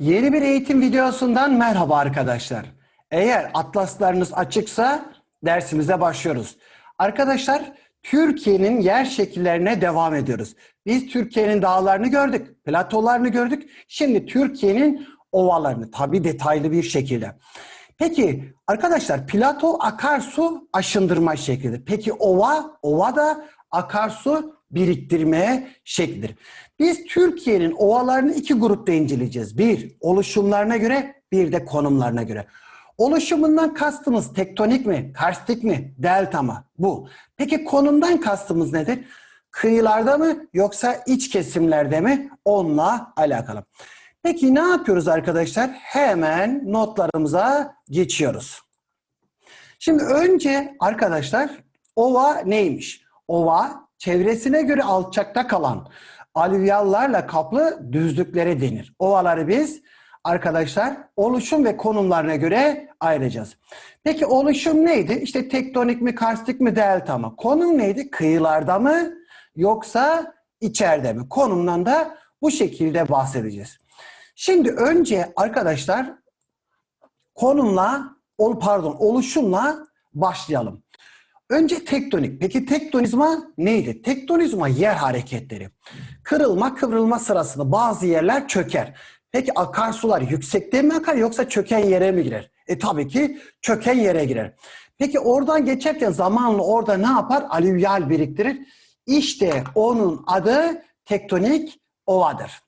Yeni bir eğitim videosundan merhaba arkadaşlar. Eğer atlaslarınız açıksa dersimize başlıyoruz. Arkadaşlar Türkiye'nin yer şekillerine devam ediyoruz. Biz Türkiye'nin dağlarını gördük, platolarını gördük. Şimdi Türkiye'nin ovalarını tabii detaylı bir şekilde. Peki arkadaşlar plato akarsu aşındırma şeklidir. Peki ova, ova da akarsu biriktirmeye şeklidir. Biz Türkiye'nin ovalarını iki grupta inceleyeceğiz. Bir, oluşumlarına göre, bir de konumlarına göre. Oluşumundan kastımız tektonik mi, karstik mi, delta mı? Bu. Peki konumdan kastımız nedir? Kıyılarda mı yoksa iç kesimlerde mi? Onunla alakalı. Peki ne yapıyoruz arkadaşlar? Hemen notlarımıza geçiyoruz. Şimdi önce arkadaşlar ova neymiş? Ova çevresine göre alçakta kalan alüvyallarla kaplı düzlüklere denir. Ovaları biz arkadaşlar oluşum ve konumlarına göre ayıracağız. Peki oluşum neydi? İşte tektonik mi, karstik mi, delta mı? Konum neydi? Kıyılarda mı yoksa içeride mi? Konumdan da bu şekilde bahsedeceğiz. Şimdi önce arkadaşlar konumla, pardon oluşumla başlayalım. Önce tektonik. Peki tektonizma neydi? Tektonizma yer hareketleri. Kırılma, kıvrılma sırasında bazı yerler çöker. Peki akarsular yüksekte mi akar yoksa çöken yere mi girer? E tabii ki çöken yere girer. Peki oradan geçerken zamanla orada ne yapar? Alüvyal biriktirir. İşte onun adı tektonik ovadır.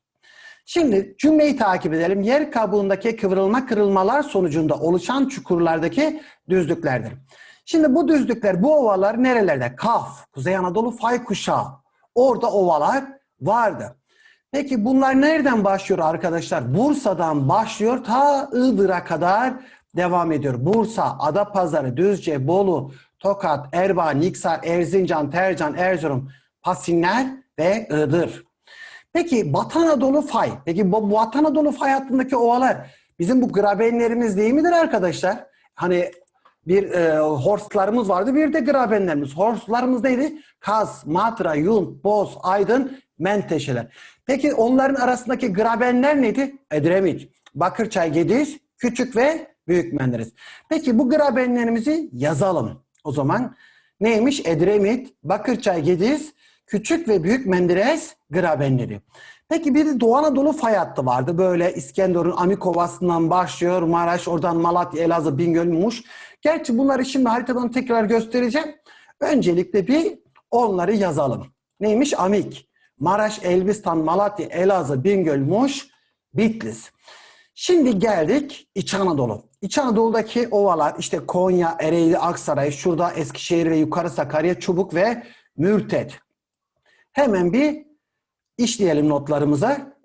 Şimdi cümleyi takip edelim. Yer kabuğundaki kıvrılma kırılmalar sonucunda oluşan çukurlardaki düzlüklerdir. Şimdi bu düzlükler, bu ovalar nerelerde? Kaf, Kuzey Anadolu fay kuşağı. Orada ovalar vardı. Peki bunlar nereden başlıyor arkadaşlar? Bursa'dan başlıyor ta Iğdır'a kadar devam ediyor. Bursa, Adapazarı, Düzce, Bolu, Tokat, Erbaa, Niksar, Erzincan, Tercan, Erzurum, Pasinler ve Iğdır. Peki Batı Anadolu fay. Peki bu Batı Anadolu fay hattındaki ovalar bizim bu grabenlerimiz değil midir arkadaşlar? Hani bir e, horstlarımız vardı bir de grabenlerimiz. Horstlarımız neydi? Kaz, Matra, Yunt, Boz, Aydın, Menteşeler. Peki onların arasındaki grabenler neydi? Edremit, Bakırçay, Gediz, Küçük ve Büyük Menderes. Peki bu grabenlerimizi yazalım. O zaman neymiş? Edremit, Bakırçay, Gediz, Küçük ve Büyük Menderes grabenleri. Peki bir de Doğu Anadolu fay hattı vardı. Böyle İskenderun, Amikovası'ndan başlıyor. Maraş, oradan Malatya, Elazığ, Bingöl, Muş. Gerçi bunları şimdi haritadan tekrar göstereceğim. Öncelikle bir onları yazalım. Neymiş? Amik. Maraş, Elbistan, Malatya, Elazığ, Bingöl, Muş, Bitlis. Şimdi geldik İç Anadolu. İç Anadolu'daki ovalar işte Konya, Ereğli, Aksaray, şurada Eskişehir ve Yukarı Sakarya, Çubuk ve Mürtet. Hemen bir işleyelim notlarımıza.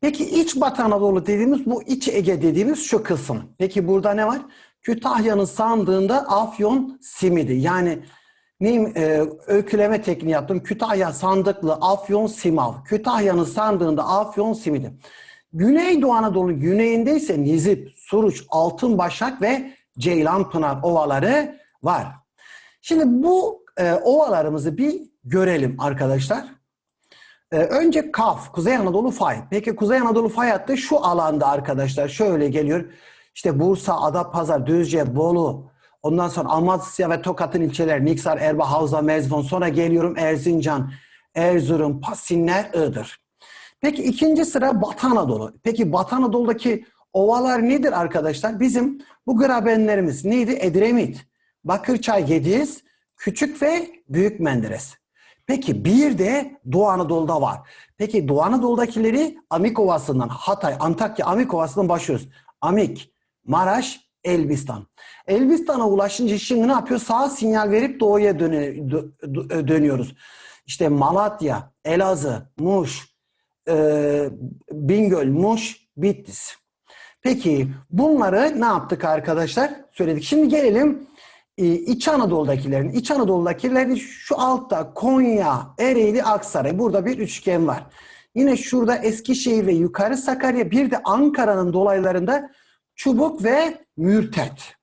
Peki İç Batı Anadolu dediğimiz bu İç Ege dediğimiz şu kısım. Peki burada ne var? Kütahya'nın sandığında Afyon simidi. Yani neyim, e, öyküleme tekniği yaptım. Kütahya sandıklı Afyon simav. Kütahya'nın sandığında Afyon simidi. Güneydoğu Anadolu güneyinde ise Nizip, Suruç, Altınbaşak ve Ceylanpınar ovaları var. Şimdi bu e, ovalarımızı bir görelim arkadaşlar. E, önce Kaf, Kuzey Anadolu fay. Peki Kuzey Anadolu fay hattı şu alanda arkadaşlar. Şöyle geliyor. İşte Bursa, Adapazarı, Düzce, Bolu, ondan sonra Amasya ve Tokat'ın ilçeleri Niksar, Erbaa, Havza, Mezvon. Sonra geliyorum Erzincan, Erzurum, Pasinler, Iğdır. Peki ikinci sıra Batı Anadolu. Peki Batı Anadolu'daki ovalar nedir arkadaşlar? Bizim bu grabenlerimiz neydi? Edremit, Bakırçay, Gediz, Küçük ve Büyük Menderes. Peki bir de Doğu Anadolu'da var. Peki Doğu Anadolu'dakileri Amik Ovası'ndan, Hatay, Antakya, Amik Ovası'ndan başlıyoruz. Amik, Maraş, Elbistan. Elbistan'a ulaşınca şimdi ne yapıyor? Sağ sinyal verip doğuya döne, dö, dönüyoruz. İşte Malatya, Elazığ, Muş, e, Bingöl, Muş, Bitlis. Peki bunları ne yaptık arkadaşlar? Söyledik. Şimdi gelelim İç Anadolu'dakilerin. İç Anadolu'dakilerin şu altta Konya, Ereğli, Aksaray. Burada bir üçgen var. Yine şurada Eskişehir ve yukarı Sakarya. Bir de Ankara'nın dolaylarında Çubuk ve Mürtet.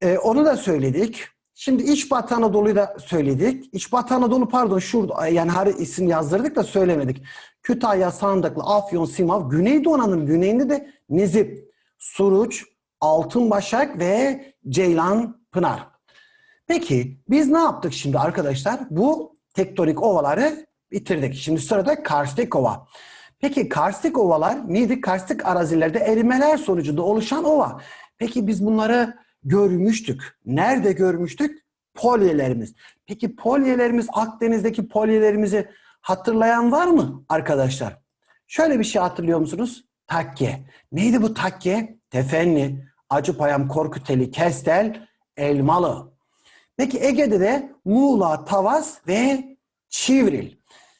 Ee, onu da söyledik. Şimdi İç Batı Anadolu'yu da söyledik. İç Batı Anadolu pardon şurada yani her isim yazdırdık da söylemedik. Kütahya, Sandıklı, Afyon, Simav, Güneydoğu Anadolu'nun güneyinde de Nizip, Suruç, Altınbaşak ve Ceylan Pınar. Peki biz ne yaptık şimdi arkadaşlar? Bu tektonik ovaları bitirdik. Şimdi sırada karstik ova. Peki karstik ovalar neydi? Karstik arazilerde erimeler sonucunda oluşan ova. Peki biz bunları görmüştük. Nerede görmüştük? Polyelerimiz. Peki polyelerimiz Akdeniz'deki polyelerimizi hatırlayan var mı arkadaşlar? Şöyle bir şey hatırlıyor musunuz? Takke. Neydi bu takke? Tefenli, Acıpayam, Korkuteli, Kestel, Elmalı. Peki Ege'de de Muğla, Tavas ve Çivril.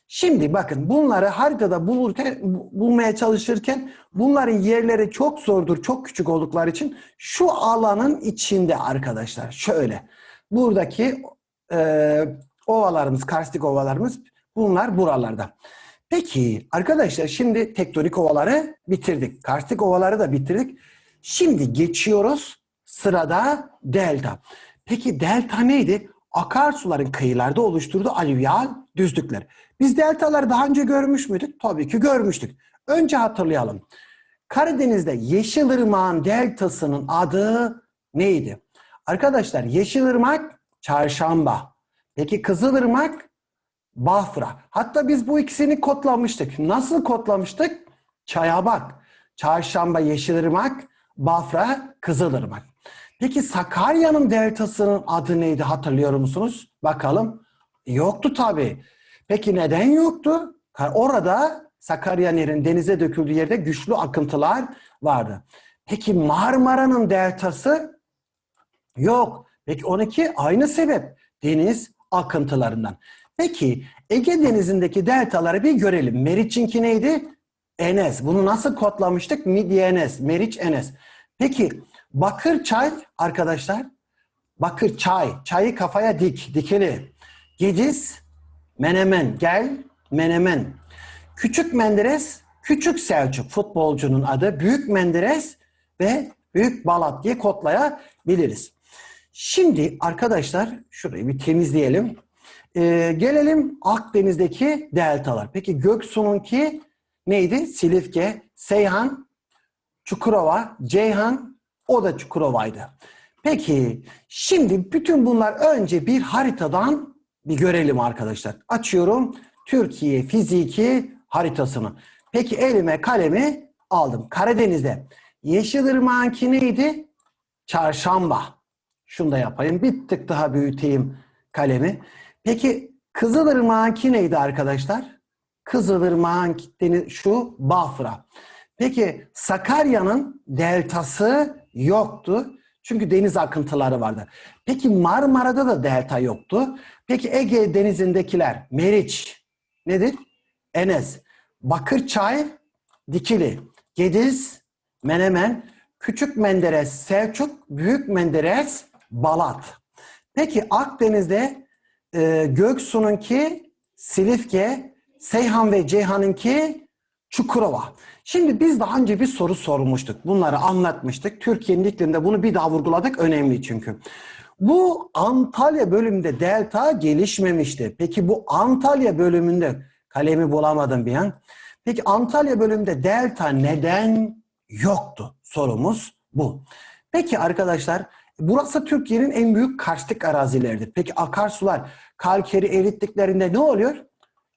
Şimdi bakın bunları haritada bulurken, bulmaya çalışırken bunların yerleri çok zordur, çok küçük oldukları için şu alanın içinde arkadaşlar. Şöyle. Buradaki e, ovalarımız, karstik ovalarımız bunlar buralarda. Peki arkadaşlar şimdi tektonik ovaları bitirdik. Karstik ovaları da bitirdik. Şimdi geçiyoruz sırada delta. Peki delta neydi? Akarsuların kıyılarda oluşturduğu alüvyal düzlükler. Biz deltaları daha önce görmüş müydük? Tabii ki görmüştük. Önce hatırlayalım. Karadeniz'de Yeşilırmak'ın deltasının adı neydi? Arkadaşlar Yeşilırmak Çarşamba. Peki Kızılırmak Bafra. Hatta biz bu ikisini kodlamıştık. Nasıl kodlamıştık? Çaya bak. Çarşamba Yeşilırmak, Bafra Kızılırmak. Peki Sakarya'nın deltasının adı neydi hatırlıyor musunuz? Bakalım. Yoktu tabii. Peki neden yoktu? Orada Sakarya Nehri'nin denize döküldüğü yerde güçlü akıntılar vardı. Peki Marmara'nın deltası? Yok. Peki 12 aynı sebep. Deniz akıntılarından. Peki Ege Denizi'ndeki deltaları bir görelim. Meriç'inki neydi? Enes. Bunu nasıl kodlamıştık? Midye Enes. Meriç Enes. Peki Bakır çay arkadaşlar. Bakır çay. Çayı kafaya dik. Dikili. Gediz. Menemen. Gel. Menemen. Küçük Menderes. Küçük Selçuk futbolcunun adı. Büyük Menderes ve Büyük Balat diye kodlayabiliriz. Şimdi arkadaşlar şurayı bir temizleyelim. Ee, gelelim Akdeniz'deki deltalar. Peki Göksu'nunki neydi? Silifke, Seyhan, Çukurova, Ceyhan, o da Çukurova'ydı. Peki şimdi bütün bunlar önce bir haritadan bir görelim arkadaşlar. Açıyorum Türkiye fiziki haritasını. Peki elime kalemi aldım. Karadeniz'de Yeşilırmak'ınki neydi? Çarşamba. Şunu da yapayım. Bir tık daha büyüteyim kalemi. Peki Kızılırmak'ınki neydi arkadaşlar? Kızılırmak'ın şu Bafra. Peki Sakarya'nın deltası yoktu. Çünkü deniz akıntıları vardı. Peki Marmara'da da delta yoktu. Peki Ege denizindekiler Meriç nedir? Enes. Bakırçay, Dikili. Gediz, Menemen. Küçük Menderes, Selçuk. Büyük Menderes, Balat. Peki Akdeniz'de e, Göksu'nunki Silifke, Seyhan ve Ceyhan'ınki Çukurova. Şimdi biz daha önce bir soru sormuştuk. Bunları anlatmıştık. Türkiye'nin ikliminde bunu bir daha vurguladık. Önemli çünkü. Bu Antalya bölümünde delta gelişmemişti. Peki bu Antalya bölümünde kalemi bulamadım bir an. Peki Antalya bölümünde delta neden yoktu? Sorumuz bu. Peki arkadaşlar burası Türkiye'nin en büyük karstik arazileridir. Peki akarsular kalkeri erittiklerinde ne oluyor?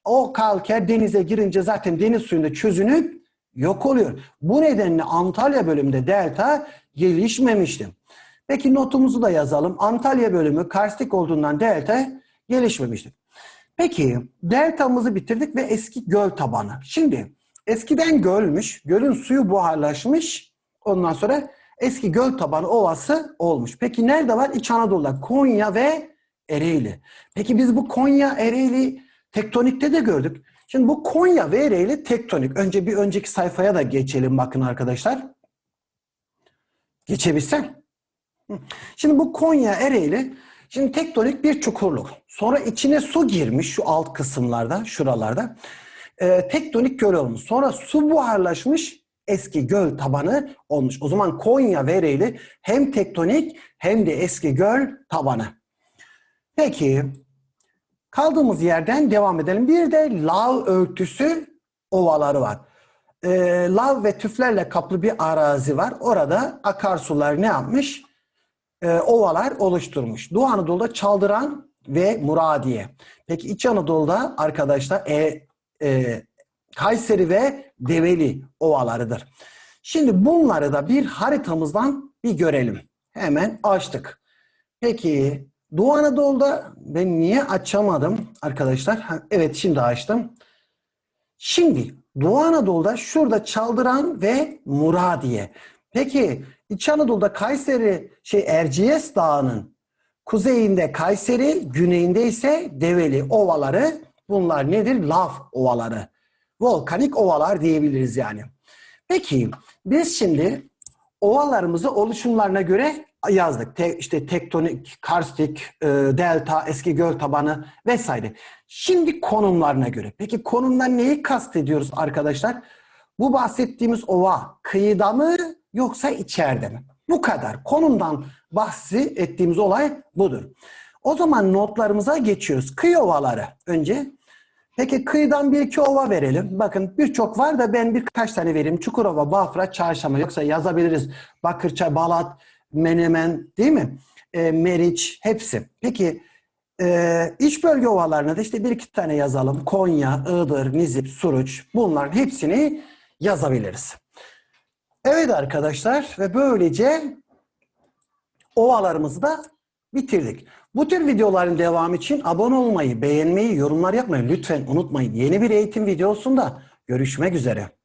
O kalker denize girince zaten deniz suyunda çözünüp yok oluyor. Bu nedenle Antalya bölümünde delta gelişmemişti. Peki notumuzu da yazalım. Antalya bölümü karstik olduğundan delta gelişmemişti. Peki deltamızı bitirdik ve eski göl tabanı. Şimdi eskiden gölmüş, gölün suyu buharlaşmış. Ondan sonra eski göl tabanı ovası olmuş. Peki nerede var? İç Anadolu'da Konya ve Ereğli. Peki biz bu Konya, Ereğli tektonikte de gördük. Şimdi bu Konya ve Ereğli tektonik. Önce bir önceki sayfaya da geçelim bakın arkadaşlar. Geçebilsem. Şimdi bu Konya Ereğli şimdi tektonik bir çukurluk. Sonra içine su girmiş şu alt kısımlarda, şuralarda. Ee, tektonik göl olmuş. Sonra su buharlaşmış eski göl tabanı olmuş. O zaman Konya ve Ereğli hem tektonik hem de eski göl tabanı. Peki kaldığımız yerden devam edelim. Bir de lav örtüsü ovaları var. Ee, lav ve tüflerle kaplı bir arazi var. Orada akarsular ne yapmış? Ee, ovalar oluşturmuş. Doğu Anadolu'da Çaldıran ve Muradiye. Peki İç Anadolu'da arkadaşlar e, e, Kayseri ve Develi ovalarıdır. Şimdi bunları da bir haritamızdan bir görelim. Hemen açtık. Peki Doğu Anadolu'da ben niye açamadım arkadaşlar? Ha, evet şimdi açtım. Şimdi Doğu Anadolu'da şurada Çaldıran ve Muradiye. Peki İç Anadolu'da Kayseri şey Erciyes Dağı'nın kuzeyinde Kayseri, güneyinde ise Develi ovaları. Bunlar nedir? Lav ovaları. Volkanik ovalar diyebiliriz yani. Peki biz şimdi ovalarımızı oluşumlarına göre yazdık. Te, işte tektonik, karstik, e, delta, eski göl tabanı vesaire. Şimdi konumlarına göre. Peki konumdan neyi kastediyoruz arkadaşlar? Bu bahsettiğimiz ova kıyıda mı yoksa içeride mi? Bu kadar. Konumdan bahsettiğimiz olay budur. O zaman notlarımıza geçiyoruz. Kıyı ovaları önce. Peki kıyıdan bir iki ova verelim. Bakın birçok var da ben birkaç tane vereyim. Çukurova, Bafra, Çarşamba. Yoksa yazabiliriz. Bakırça, Balat, Menemen değil mi? E, Meriç hepsi. Peki e, iç bölge ovalarına da işte bir iki tane yazalım. Konya, Iğdır, Nizip, Suruç bunların hepsini yazabiliriz. Evet arkadaşlar ve böylece ovalarımızı da bitirdik. Bu tür videoların devamı için abone olmayı, beğenmeyi, yorumlar yapmayı lütfen unutmayın. Yeni bir eğitim videosunda görüşmek üzere.